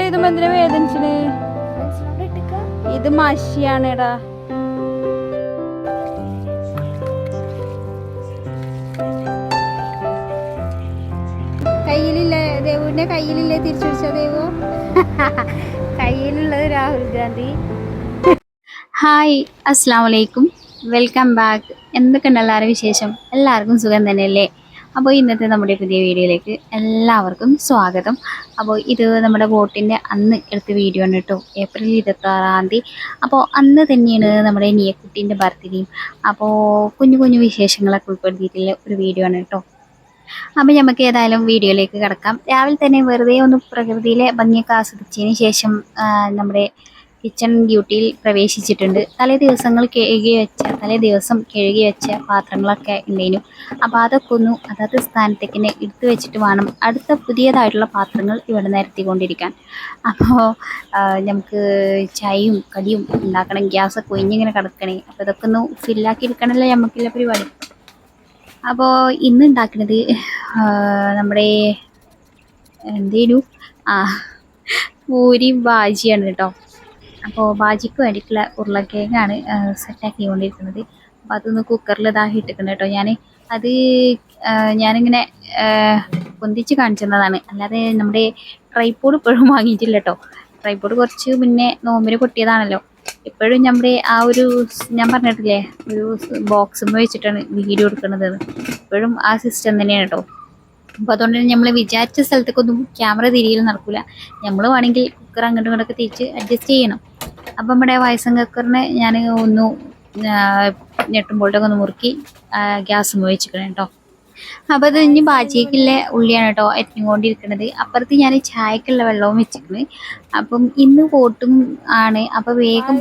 Vote ഇത് എന്തിനാ വേദനിച്ചത്? ഇത് മഷിയാണെടാ. കയ്യിലില്ലേ? ദേവുവിന്റെ കയ്യിലില്ലേ തിരിച്ചു പിടിച്ച ദേവു? കയ്യിലുള്ളത് രാഹുൽ ഗാന്ധി. ഹായ് അസ്സാം വലൈക്കും വെൽക്കം ബാക്ക്. എന്തൊക്കെയുണ്ട് എല്ലാവരും വിശേഷം? എല്ലാവർക്കും സുഖം തന്നെയല്ലേ? അപ്പോൾ ഇന്നത്തെ നമ്മുടെ പുതിയ വീഡിയോയിലേക്ക് എല്ലാവർക്കും സ്വാഗതം. അപ്പോൾ ഇത് നമ്മുടെ വോട്ടിന്റെ അന്ന് എടുത്ത വീഡിയോ ആണ് കേട്ടോ. ഏപ്രിൽ ഇരുപത്താറാം തീയതി. അപ്പോൾ അന്ന് തന്നെയാണ് നമ്മുടെ നിയക്കുട്ടീന്റെ ബർത്ത്ഡേയും. അപ്പോൾ കുഞ്ഞു കുഞ്ഞു വിശേഷങ്ങളൊക്കെ ഉൾപ്പെടുത്തിയിട്ടുള്ള ഒരു വീഡിയോ ആണ് കേട്ടോ. അപ്പോൾ നമുക്ക് ഏതായാലും വീഡിയോയിലേക്ക് കിടക്കാം. രാവിലെ തന്നെ വെറുതെ ഒന്ന് പ്രകൃതിയിലെ ഭംഗിയൊക്കെ ആസ്വദിച്ചതിന് ശേഷം നമ്മുടെ കിച്ചൺ ഡ്യൂട്ടിയിൽ പ്രവേശിച്ചിട്ടുണ്ട്. തലേ ദിവസങ്ങൾ കഴുകി വെച്ച തലേ ദിവസം കഴുകി വെച്ച പാത്രങ്ങളൊക്കെ ഉണ്ടായിരുന്നു അപ്പോൾ അതൊക്കെ ഒന്ന് അതത് സ്ഥാനത്തേക്ക് തന്നെ എടുത്തു വെച്ചിട്ട് വേണം അടുത്ത പുതിയതായിട്ടുള്ള പാത്രങ്ങൾ ഇവിടെ നിരത്തിക്കൊണ്ടിരിക്കാൻ. അപ്പോൾ നമുക്ക് ചായയും കടിയും ഉണ്ടാക്കണം ഗ്യാസൊക്കെ ഒഴിഞ്ഞിങ്ങനെ കിടക്കണേ. അപ്പോൾ ഇതൊക്കെ ഒന്ന് ഫില്ലാക്കി എടുക്കണമല്ലോ നമുക്കുള്ള പരിപാടി. അപ്പോൾ ഇന്ന് ഉണ്ടാക്കുന്നത് നമ്മുടെ എന്തേനു? ആ പൂരി ബാജിയാണ് കേട്ടോ. അപ്പോൾ ബാജിക്ക് വേണ്ടിയിട്ടുള്ള ഉരുളക്കിഴങ്ങാണ് സെറ്റാക്കിക്കൊണ്ടിരിക്കുന്നത്. അപ്പോൾ അതൊന്ന് കുക്കറിൽ ഇതാക്കി ഇട്ടിരിക്കുന്നത് കേട്ടോ. ഞാൻ അത് ഞാനിങ്ങനെ പൊന്തിച്ച് കാണിച്ചിരുന്നതാണ് അല്ലാതെ നമ്മുടെ ട്രൈപ്പോഡ് ഇപ്പോഴും വാങ്ങിയിട്ടില്ല കേട്ടോ. ട്രൈപ്പോഡ് കുറച്ച് മുന്നേ നോമ്പിന് പൊട്ടിയതാണല്ലോ. ഇപ്പോഴും നമ്മുടെ ആ ഒരു ഞാൻ പറഞ്ഞിട്ടില്ലേ ഒരു ബോക്സ് വെച്ചിട്ടാണ് വീഡിയോ എടുക്കുന്നത് ഇപ്പോഴും ആ സിസ്റ്റം തന്നെയാണ് കേട്ടോ. അപ്പോൾ അതുകൊണ്ട് തന്നെ നമ്മൾ വിചാരിച്ച സ്ഥലത്തേക്കൊന്നും ക്യാമറ തിരിയിൽ നടക്കില്ല നമ്മൾ വേണമെങ്കിൽ കുക്കർ അങ്ങോട്ടും ഇങ്ങോട്ടൊക്കെ തിരിച്ച് അഡ്ജസ്റ്റ് ചെയ്യണം. അപ്പം നമ്മുടെ വയസ്സം കുക്കറിനെ ഞാൻ ഒന്ന് ഞെട്ടുമ്പോഴൊക്കെ ഒന്ന് മുറുക്കി ഗ്യാസ് ഉപയോഗിച്ചിരിക്കണം കേട്ടോ അപ്പോൾ അത് ഇനി ബാജിക്കുള്ള ഉള്ളിയാണ് കേട്ടോ അരിഞ്ഞുകൊണ്ടിരിക്കുന്നത് അപ്പുറത്ത് ഞാൻ ചായക്കുള്ള വെള്ളവും വെച്ചിരിക്കുന്നത് അപ്പം ഇന്ന് വോട്ടും ആണ്. അപ്പോൾ വേഗം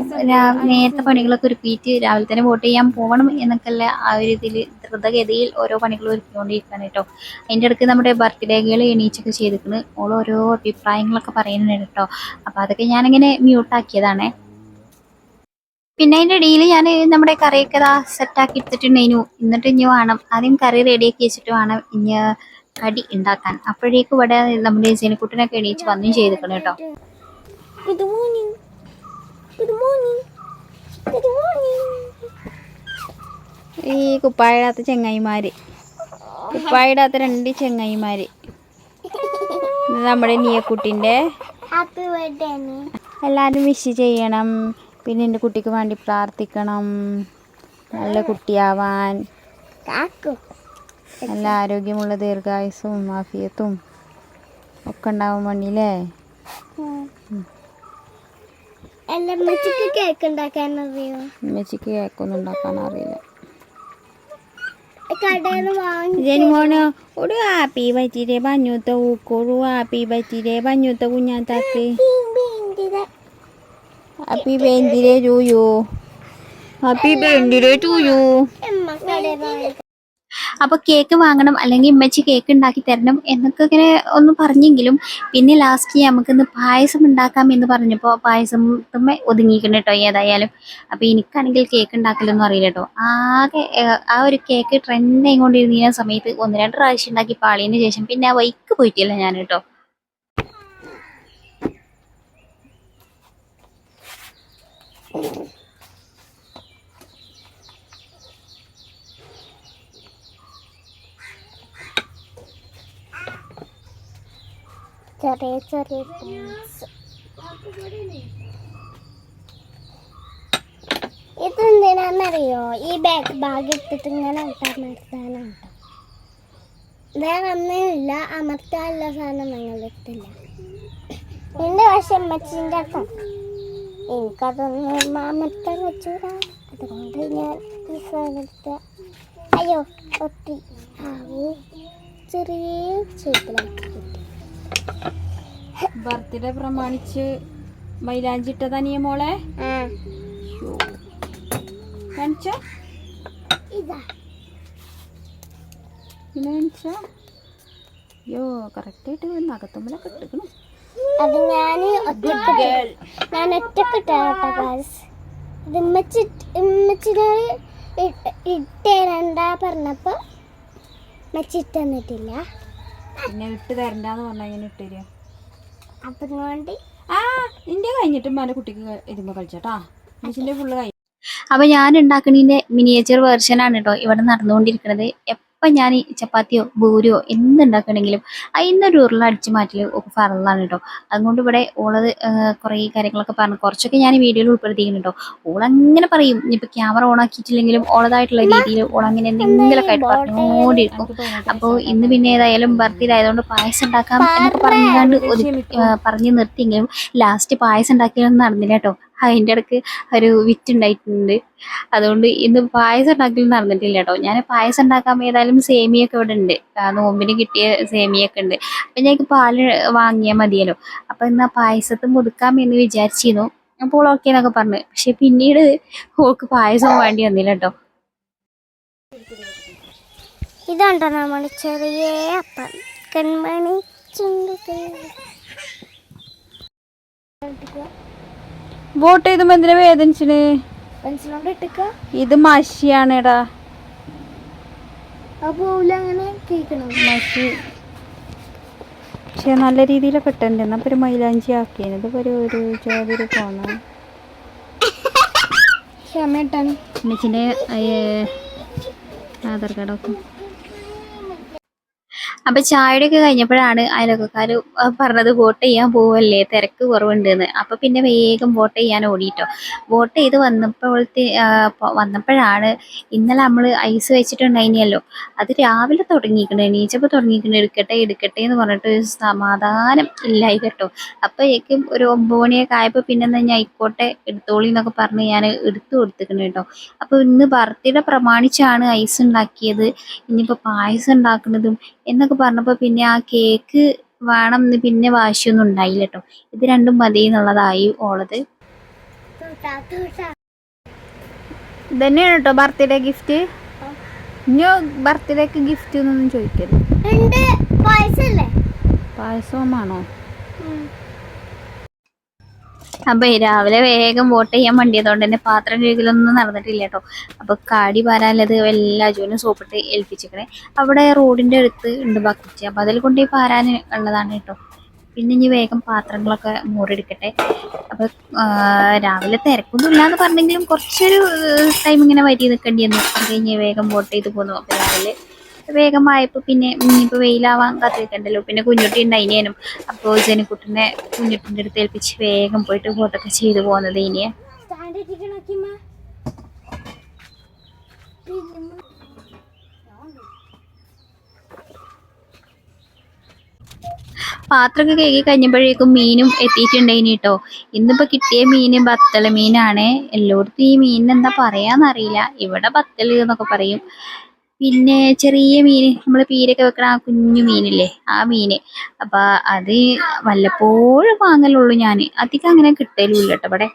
നേരത്തെ പണികളൊക്കെ ഒരുക്കിയിട്ട് രാവിലെ തന്നെ വോട്ട് ചെയ്യാൻ പോകണം എന്നൊക്കെയുള്ള ആ ഒരു ഇതിൽ ദ്രുതഗതിയിൽ ഓരോ പണികളും ഒരുക്കിക്കൊണ്ടിരിക്കുകയാണ് കേട്ടോ. അതിന്റെ ഇടയ്ക്ക് നമ്മുടെ ബർത്ത്ഡേകൾ എണീച്ചൊക്കെ ചെയ്തിരിക്കുന്നത് ഓൾ ഓരോ അഭിപ്രായങ്ങളൊക്കെ പറയുന്നുണ്ട് കേട്ടോ. അപ്പോൾ അതൊക്കെ ഞാനിങ്ങനെ മ്യൂട്ടാക്കിയതാണേ പിന്നെ അതിന്റെ ഇടയിൽ ഞാൻ നമ്മുടെ കറിയൊക്കെ ഇതാ സെറ്റാക്കി എടുത്തിട്ടുണ്ടായിരുന്നു എന്നിട്ട് ഇനി വേണം. ആദ്യം കറി റെഡിയാക്കി വെച്ചിട്ട് വേണം ഇനി കടി ഉണ്ടാക്കാൻ അപ്പോഴേക്കും ഇവിടെ നമ്മുടെ ജനക്കുട്ടനൊക്കെ എണീച്ച് വന്നും ചെയ്തിരിക്കണം കേട്ടോ. Good morning good morning good morning ഈ കുപ്പായിടാത്ത ചെങ്ങായിമാര്. കുപ്പായിടാത്ത രണ്ട് ചെങ്ങായിമാര്. നമ്മുടെ നിയക്കുട്ടിന്റെ ഹാപ്പി ബർത്ത്ഡേ എല്ലാവരും വിഷ് ചെയ്യണം. പിന്നെ എന്റെ കുട്ടിക്ക് വേണ്ടി പ്രാർത്ഥിക്കണം. നല്ല കുട്ടിയാവാൻ. നല്ല ആരോഗ്യമുള്ള ദീർഘായുസും മാഫിയത്തും ഒക്കെ ഉണ്ടാവും വേണ്ടിയില്ലേ എല്ലാ അമ്മച്ചിക്ക് കേക്ക് ഉണ്ടാക്കാൻ അറിയോ? ഉമ്മച്ചിക്ക് കേക്കൊന്നും ഉണ്ടാക്കാൻ അറിയില്ല. ജനുമോന് ഒരു ഹാപ്പി ബർത്ത്ഡേ പഞ്ഞൂത്ത ഊക്കോളു ഹാപ്പി ബർത്ത്ഡേ പഞ്ഞൂത്ത കുഞ്ഞാത്താക്ക്. Happy birthday to you happy birthday to you അപ്പൊ അപ്പോൾ കേക്ക് വാങ്ങണം അല്ലെങ്കിൽ ഉമ്മച്ചി കേക്ക് ഉണ്ടാക്കി തരണം എന്നൊക്കെ ഇങ്ങനെ ഒന്ന് പറഞ്ഞെങ്കിലും പിന്നെ ലാസ്റ്റ് നമുക്കിന്ന് പായസം ഉണ്ടാക്കാം എന്ന് പറഞ്ഞപ്പോൾ പായസം തുമ്മ ഒതുങ്ങിക്കണം കേട്ടോ ഏതായാലും. അപ്പോൾ എനിക്കാണെങ്കിൽ കേക്ക് ഉണ്ടാക്കലൊന്നും അറിയില്ല കേട്ടോ. ആകെ ആ ഒരു കേക്ക് ട്രെൻഡ് ആയിക്കൊണ്ടിരുന്ന സമയത്ത് ഒന്ന് രണ്ട് പ്രാവശ്യം ഉണ്ടാക്കി പാളിയതിന് ശേഷം പിന്നെ ആ വൈക്ക് പോയിട്ടില്ല ഞാൻ കേട്ടോ. ചെറിയ ചെറിയ things. ഇതെന്തിനാന്നറിയോ? ഈ ബാഗ് ബാഗ് ഇട്ടിട്ട് ഇങ്ങനെ അമർത്താനാണ് വേറെ ഒന്നുമില്ല. അമർത്താനുള്ള സാധനം ഞങ്ങൾ ഇട്ടില്ല എന്റെ പക്ഷെ അമ്മച്ചിന്റെ അടുത്താണ് എനിക്കതൊന്നും അമർത്താൻ വെച്ചൂടാ അതുകൊണ്ട് ഞാൻ ഈ സാധനം എടുത്ത അയ്യോ ഒട്ടി. ആവൂ. ചെറിയ ചേപ്പിലാക്കി കിട്ടി. ബർത്ത്ഡേ പ്രമാണിച്ച് മൈലാഞ്ചി ഇട്ട തനിയ മോളെ കാണിച്ചോ ഇതാ. കാണിച്ചോ അയ്യോ കറക്റ്റായിട്ട് നഖത്തുമ്പലൊക്കെ ഇട്ടിക്കണം അത് ഞാൻ ഒറ്റക്കിട്ട് ഞാൻ ഒറ്റക്കിട്ടാട്ടോ ഗാസ് ഇത് ഇമ്മച്ചി ഇമ്മച്ചിനോട് ഇട്ടേരണ്ട പറഞ്ഞപ്പോൾ ഇമ്മച്ചി ഇട്ട് തന്നിട്ടില്ല. പിന്നെ ഇട്ട് തരണ്ടാന്ന് പറഞ്ഞാൽ ഇങ്ങനെ ഇട്ട് തരിക? അപ്പം കൊണ്ട് ആ നിന്റെ കഴിഞ്ഞിട്ട് ഉമ്മാന്റെ കുട്ടിക്ക് ഇതുമ്പോ കളിച്ചാട്ടാ. മിച്ചിന്റെ ഫുള്ള് കഴിഞ്ഞു. അപ്പൊ ഞാൻ ഉണ്ടാക്കണതിന്റെ മിനിയേച്ചർ വേർഷൻ ആണ് കേട്ടോ ഇവിടെ നടന്നുകൊണ്ടിരിക്കുന്നത് എപ്പം ഞാൻ ഈ ചപ്പാത്തിയോ ബൂരിയോ എന്തുണ്ടാക്കണമെങ്കിലും അതിന്നൊരു ഉരുള അടിച്ച് മാറ്റൽ ഒക്കെ ഫറലാണ് കേട്ടോ അതുകൊണ്ട് ഇവിടെ ഓളത് കുറേ കാര്യങ്ങളൊക്കെ പറഞ്ഞു. കുറച്ചൊക്കെ ഞാൻ ഈ വീഡിയോയിൽ ഉൾപ്പെടുത്തിയിരുന്നു കേട്ടോ ഓളങ്ങനെ പറയും ഇനിയിപ്പോൾ ക്യാമറ ഓൺ ആക്കിയിട്ടില്ലെങ്കിലും ഓളതായിട്ടുള്ള രീതിയിൽ ഓളങ്ങനെ എന്തെങ്കിലുമൊക്കെ ആയിട്ട് പറഞ്ഞുകൊണ്ടിരിക്കും. അപ്പോൾ ഇന്ന് പിന്നെ ഏതായാലും ബർത്ത്ഡേ ആയതുകൊണ്ട് പായസം ഉണ്ടാക്കാം എന്നൊക്കെ പറഞ്ഞാണ്ട് ഒരു ആ, പറഞ്ഞ് നിർത്തിയെങ്കിലും ലാസ്റ്റ് പായസം ഉണ്ടാക്കിയൊന്നും നടന്നില്ല കേട്ടോ അതിന്റെ ഇടയ്ക്ക് ഒരു വിറ്റ് ഉണ്ടായിട്ടുണ്ട്. അതുകൊണ്ട് ഇന്ന് പായസം ഉണ്ടാക്കൽ നടന്നിട്ടില്ല കേട്ടോ ഞാൻ പായസം ഉണ്ടാക്കാൻ ഏതായാലും സേമിയൊക്കെ ഇവിടെ ഉണ്ട്. നോമ്പിന് കിട്ടിയ സേമിയൊക്കെ ഉണ്ട്. അപ്പം ഞങ്ങൾക്ക് പാൽ വാങ്ങിയാൽ മതിയല്ലോ. അപ്പം ഇന്ന് ആ പായസത്തിൽ മുതുക്കാം എന്ന് വിചാരിച്ചിരുന്നു. അപ്പോൾ ഓക്കെ എന്നൊക്കെ പറഞ്ഞു. പക്ഷെ പിന്നീട് ഓൾക്ക് പായസം വേണ്ടി വന്നില്ല കേട്ടോ ഇതുണ്ടോ നമ്മൾ ചെറിയ അപ്പം. കൺമണി ചുണ്ട് വോട്ട് ചെയ്തുമ്പോ എന്തിനാ വേദനിച്ചിന്? പെൻസിലോണ്ട് ഇട്ടിക്ക. ഇത് മഷിയാണ് എടാ അപ്പോൾ അങ്ങനെ കേൾക്കണം? മഷി. പക്ഷെ നല്ല രീതിയിലൊക്കെ ഇട്ടുണ്ട് എന്നാ ഒരു മൈലാഞ്ചി ആക്കിയത് ഇതിപ്പോ ഒരു ഒരു ചോദ്യം പോണം? അമ്മച്ചിന്റെ ആധാർ കാർഡൊക്കെ. അപ്പൊ ചായയുടെയൊക്കെ കഴിഞ്ഞപ്പോഴാണ് അയൽവക്കക്കാർ പറഞ്ഞത് വോട്ട് ചെയ്യാൻ പോവല്ലേ തിരക്ക് കുറവുണ്ടെന്ന്. അപ്പൊ പിന്നെ വേഗം വോട്ട് ചെയ്യാൻ ഓടിയിട്ടോ വോട്ട് ചെയ്ത് വന്നപ്പോഴത്തെ വന്നപ്പോഴാണ് ഇന്നലെ നമ്മൾ ഐസ് വെച്ചിട്ടുണ്ടായിനിയല്ലോ അത് രാവിലെ തുടങ്ങിയിരിക്കണേ എണീച്ചപ്പോൾ തുടങ്ങിയിരിക്കണേ എടുക്കട്ടെ എടുക്കട്ടെ എന്ന് പറഞ്ഞിട്ട് സമാധാനം ഇല്ലായി കേട്ടോ. അപ്പോഴേക്കും ഒരു ഒമ്പത് മണിയൊക്കെ ആയപ്പോൾ പിന്നെ ഞാൻ ആയിക്കോട്ടെ എടുത്തോളി എന്നൊക്കെ പറഞ്ഞ് ഞാൻ എടുത്തു കൊടുത്തിക്കണ കേട്ടോ. അപ്പോൾ ഇന്ന് ബർത്ത്ഡേ പ്രമാണിച്ചാണ് ഐസ് ഉണ്ടാക്കിയത്. ഇനിയിപ്പോൾ പായസം ഉണ്ടാക്കുന്നതും എന്നൊക്കെ പറഞ്ഞപ്പോൾ പിന്നെ ആ കേക്ക് വേണം എന്ന് പിന്നെ വാശിയൊന്നും ഉണ്ടായില്ല കേട്ടോ ഇത് രണ്ടും മതി എന്നുള്ളതായി ഓളത്. ഇതന്നെയാണ് കേട്ടോ ബർത്ത്ഡേ ഗിഫ്റ്റ്. ഇനി ബർത്ത്ഡേക്ക് ഗിഫ്റ്റ് എന്നൊന്നും ചോദിക്കരുത്. പായസമാണോ അപ്പൊ രാവിലെ വേഗം വോട്ട് ചെയ്യാൻ വണ്ടിയതുകൊണ്ട് തന്നെ പാത്രം കഴുകലൊന്നും നടന്നിട്ടില്ല കേട്ടോ. അപ്പൊ കാടി പാരാനുള്ളത് എല്ലാ ജോലിയും സോപ്പിട്ട് ഏൽപ്പിച്ചിക്കണേ അവിടെ റോഡിന്റെ അടുത്ത് ഉണ്ട് ബക്കറ്റ്. അപ്പൊ അതിൽ കൊണ്ടുപോയി പാരാൻ ഉള്ളതാണ് കേട്ടോ. പിന്നെ ഇനി വേഗം പാത്രങ്ങളൊക്കെ മൂടെടുക്കട്ടെ അപ്പൊ രാവിലെ തിരക്കൊന്നും ഇല്ലാന്ന് പറഞ്ഞെങ്കിലും കുറച്ചൊരു ടൈം ഇങ്ങനെ വരി നിൽക്കേണ്ടി വന്നു. അത് കഴിഞ്ഞ് വേഗം വോട്ട് ചെയ്ത് പോന്നു. അപ്പൊ രാവിലെ വേഗം ആയപ്പോൾ പിന്നെ ഇനിയിപ്പോൾ വെയിലാവാൻ കാത്തിരിക്കണ്ടല്ലോ. പിന്നെ കുഞ്ഞുട്ടി ഉണ്ടായിനേനും. അപ്പോൾ ജനക്കുട്ടിനെ കുഞ്ഞുട്ടിന്റെ അടുത്ത് ഏൽപ്പിച്ച് വേഗം പോയിട്ട് വോട്ടൊക്കെ ചെയ്തു പോകുന്നത് ഇനിയെ. പാത്രമൊക്കെ കഴുകി കഴിഞ്ഞപ്പോഴേക്കും മീനും എത്തിയിട്ടുണ്ടായിനി കേട്ടോ ഇന്നിപ്പോൾ കിട്ടിയ മീൻ ബത്തള മീനാണ്. എല്ലായിടത്തും ഈ മീനിനെന്താ പറയാന്നറിയില്ല. ഇവിടെ ബത്തൽ എന്നൊക്കെ പറയും. പിന്നെ ചെറിയ മീൻ നമ്മൾ പീരൊക്കെ വെക്കണ ആ കുഞ്ഞു മീനില്ലേ ആ മീൻ അപ്പോൾ അത് വല്ലപ്പോഴും വാങ്ങലുള്ളൂ ഞാൻ അധികം അങ്ങനെ കിട്ടലുമില്ല കേട്ടോ ഇവിടെ.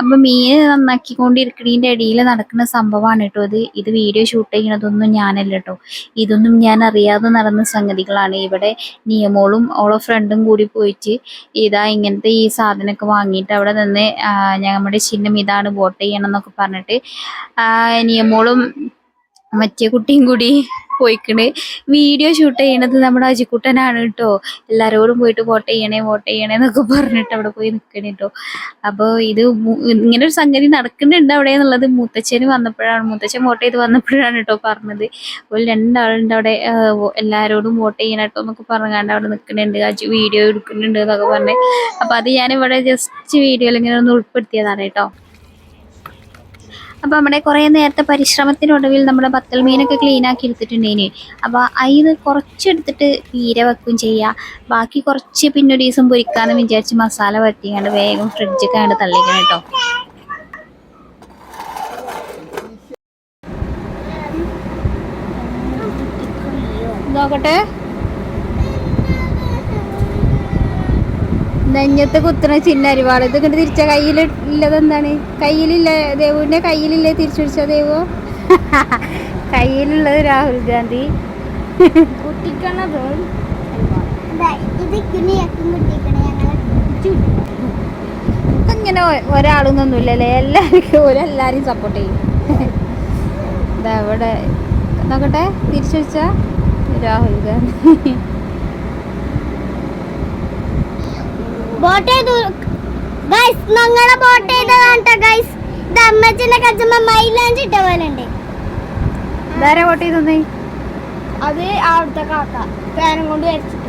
അപ്പം മീൻ നന്നാക്കിക്കൊണ്ടിരിക്കണീന്റെ ഇടയിൽ നടക്കുന്ന സംഭവമാണ് കേട്ടോ അത് ഇത് വീഡിയോ ഷൂട്ട് ചെയ്യണതൊന്നും ഞാനല്ല കേട്ടോ. ഇതൊന്നും ഞാൻ അറിയാതെ നടന്ന സംഗതികളാണ്. ഇവിടെ നിയമോളും ഓളെ ഫ്രണ്ടും കൂടി പോയിട്ട് ഇതാ ഇങ്ങനത്തെ ഈ സാധനമൊക്കെ വാങ്ങിയിട്ട് അവിടെ നിന്ന് ഞങ്ങളുടെ ചിഹ്നം ഇതാണ് വോട്ട് ചെയ്യണം എന്നൊക്കെ പറഞ്ഞിട്ട് നിയമോളും മറ്റേ കുട്ടിയും കൂടി പോയിക്കണ്. വീഡിയോ ഷൂട്ട് ചെയ്യണത് നമ്മുടെ അജിക്കുട്ടനാണ് കേട്ടോ എല്ലാവരോടും പോയിട്ട് വോട്ട് ചെയ്യണേ വോട്ട് ചെയ്യണേ എന്നൊക്കെ പറഞ്ഞിട്ട് അവിടെ പോയി നിൽക്കണേ കേട്ടോ അപ്പോൾ ഇത് ഇങ്ങനെ ഒരു സംഗതി നടക്കുന്നുണ്ട് അവിടെ എന്നുള്ളത് മുത്തച്ഛന് വന്നപ്പോഴാണ് മുത്തച്ഛൻ വോട്ട് ചെയ്ത് വന്നപ്പോഴാണ് കേട്ടോ പറഞ്ഞത്. അപ്പോൾ രണ്ടാളുണ്ട് അവിടെ എല്ലാവരോടും വോട്ട് ചെയ്യണം കേട്ടോ എന്നൊക്കെ പറഞ്ഞാണ്ട് അവിടെ നിൽക്കുന്നുണ്ട് അജി വീഡിയോ എടുക്കുന്നുണ്ട് എന്നൊക്കെ പറഞ്ഞ്. അപ്പോൾ അത് ഞാനിവിടെ ജസ്റ്റ് വീഡിയോയിൽ ഇങ്ങനെ ഒന്ന് ഉൾപ്പെടുത്തിയതാണ് കേട്ടോ അപ്പോൾ നമ്മുടെ കുറേ നേരത്തെ പരിശ്രമത്തിനൊടുവിൽ നമ്മുടെ ബത്തൽ മീനൊക്കെ ക്ലീൻ ആക്കി എടുത്തിട്ടുണ്ടേന്. അപ്പോൾ അതിന് കുറച്ചെടുത്തിട്ട് പീര വെക്കും ചെയ്യുക ബാക്കി കുറച്ച് പിന്നെ ഒരു ദിവസം പൊരിക്കാന്ന് വിചാരിച്ച് മസാല വരട്ടിങ്ങാണ്ട് വേഗം ഫ്രിഡ്ജൊക്കെ അങ്ങോട്ട് തള്ളിക്കണം കേട്ടോ. നോക്കട്ടെ. നെഞ്ഞത്ത് കുത്തുന്ന ചിന്ന അരിവാൾ. ഇത് കണ്ട് തിരിച്ച കയ്യിൽ ഇല്ലത് എന്താണ്? കയ്യിലില്ല? ദേവുവിന്റെ കയ്യിലില്ലേ തിരിച്ചു പിടിച്ച ദേവു? കയ്യിലുള്ളത് രാഹുൽ ഗാന്ധി. ഇങ്ങനെ ഒരാളൊന്നൊന്നുമില്ലല്ലേ എല്ലാവർക്കും ഒരെല്ലാരെയും സപ്പോർട്ട് ചെയ്യും. ഇതവിടെ നോക്കട്ടെ തിരിച്ചു വെച്ച രാഹുൽ ഗാന്ധി. വോട്ട് ചെയ്തു. ഗൈസ് ഞങ്ങളെ ബോട്ട് ചെയ്തതാണ് ഗൈസ് ഇത് അമ്മച്ചിന്റെ കച്ചമ്മ മൈലാഞ്ചി ഇട്ട പോലെ ഉണ്ട്. വേറെ ബോട്ട് ചെയ്തു അത് അവിടുത്തെ കാക്ക. ഫാനും കൊണ്ട് വരച്ചിട്ടുണ്ട്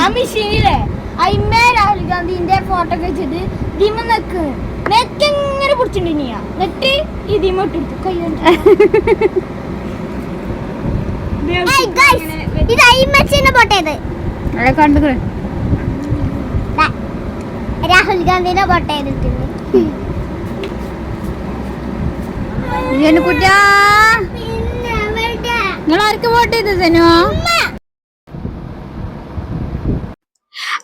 ആ മെഷീനിലെ അയിമേ രാഹുൽ ഗാന്ധിന്റെ ഫോട്ടോ വെച്ചിട്ട് ദിമ നെക്ക്. നെക്ക് ഇങ്ങനെ പിടിച്ചിട്ടുണ്ടിനിയാ ഈ ദിമ ഇട്ടെടുത്തു കൈ ഇത് അയിമച്ചിന്റെ അവിടെ കണ്ടു രാഹുൽ ഗാന്ധിനെ ചെയ്തിട്ടുണ്ട്. അവരുടെ നിങ്ങൾ ആർക്ക് വോട്ട് സെനോ?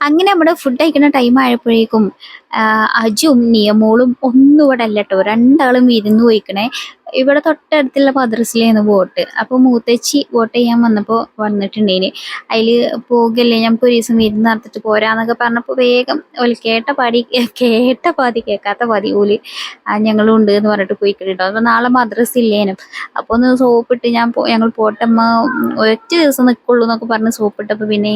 അങ്ങനെ നമ്മുടെ ഫുഡ് കഴിക്കുന്ന ടൈം ആയപ്പോഴേക്കും അജും നിയമോളും ഒന്നും ഇവിടെ അല്ല കേട്ടോ രണ്ടാളും വിരുന്ന് പോയിക്കണേ. ഇവിടെ തൊട്ടടുത്തുള്ള മദ്രസിലായിരുന്നു വോട്ട്. അപ്പോൾ മൂത്തച്ചി വോട്ട് ചെയ്യാൻ വന്നപ്പോൾ വന്നിട്ടുണ്ടേന്. അതിൽ പോകല്ലേ ഞങ്ങൾക്ക് ഒരു ദിവസം വിരുന്ന് നടത്തിട്ട് പോരാന്നൊക്കെ പറഞ്ഞപ്പോൾ വേഗം ഓൽ കേട്ട പാടി കേട്ട പാതി കേൾക്കാത്ത പാതി ഓൽ ഞങ്ങളുണ്ട് എന്ന് പറഞ്ഞിട്ട് പോയിക്കിട്ടോ അപ്പോൾ നാളെ മദ്രസ ഇല്ലേനും അപ്പോൾ ഒന്ന് സോപ്പിട്ട് ഞാൻ ഞങ്ങൾ പോട്ടമ്മ ഒറ്റ ദിവസം നിൽക്കുള്ളൂ എന്നൊക്കെ പറഞ്ഞ് സോപ്പിട്ടപ്പോൾ പിന്നെ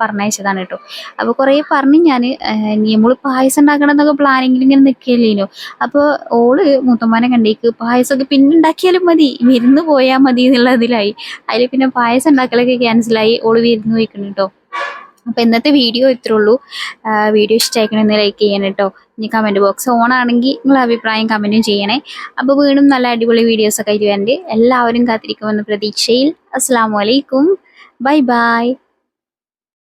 പറഞ്ഞയച്ചതാണ് കേട്ടോ അപ്പോൾ കുറേ പറഞ്ഞ് ഞാൻ നിയമോൾ പായസം ഉണ്ടാക്കണം എന്നൊക്കെ പ്ലാനിങ്ങിൽ ഇങ്ങനെ നിൽക്കില്ലേനോ അപ്പോൾ ഓൾ മൂത്തമ്മാനെ കണ്ടേക്ക് പായസമൊക്കെ പിന്നെ ഉണ്ടാക്കിയാലും മതി വിരുന്ന് പോയാൽ മതി എന്നുള്ളതിലായി. അതിൽ പിന്നെ പായസം ഉണ്ടാക്കലൊക്കെ ക്യാൻസലായി ഓൾ വിരുന്ന് പോയിക്കണം കേട്ടോ അപ്പോൾ ഇന്നത്തെ വീഡിയോ ഇത്രേ ഉള്ളൂ. വീഡിയോ ഇഷ്ടമായിക്കണമെന്ന് ലൈക്ക് ചെയ്യണം കേട്ടോ ഇനി കമന്റ് ബോക്സ് ഓൺ ആണെങ്കിൽ നിങ്ങളുടെ അഭിപ്രായം കമന്റും ചെയ്യണേ. അപ്പോൾ വീണ്ടും നല്ല അടിപൊളി വീഡിയോസൊക്കെ ആയിട്ട് വരണ്ട്. എല്ലാവരും കാത്തിരിക്കുമെന്ന പ്രതീക്ഷയിൽ. അസ്സാം വലൈക്കും ബൈ ബൈ.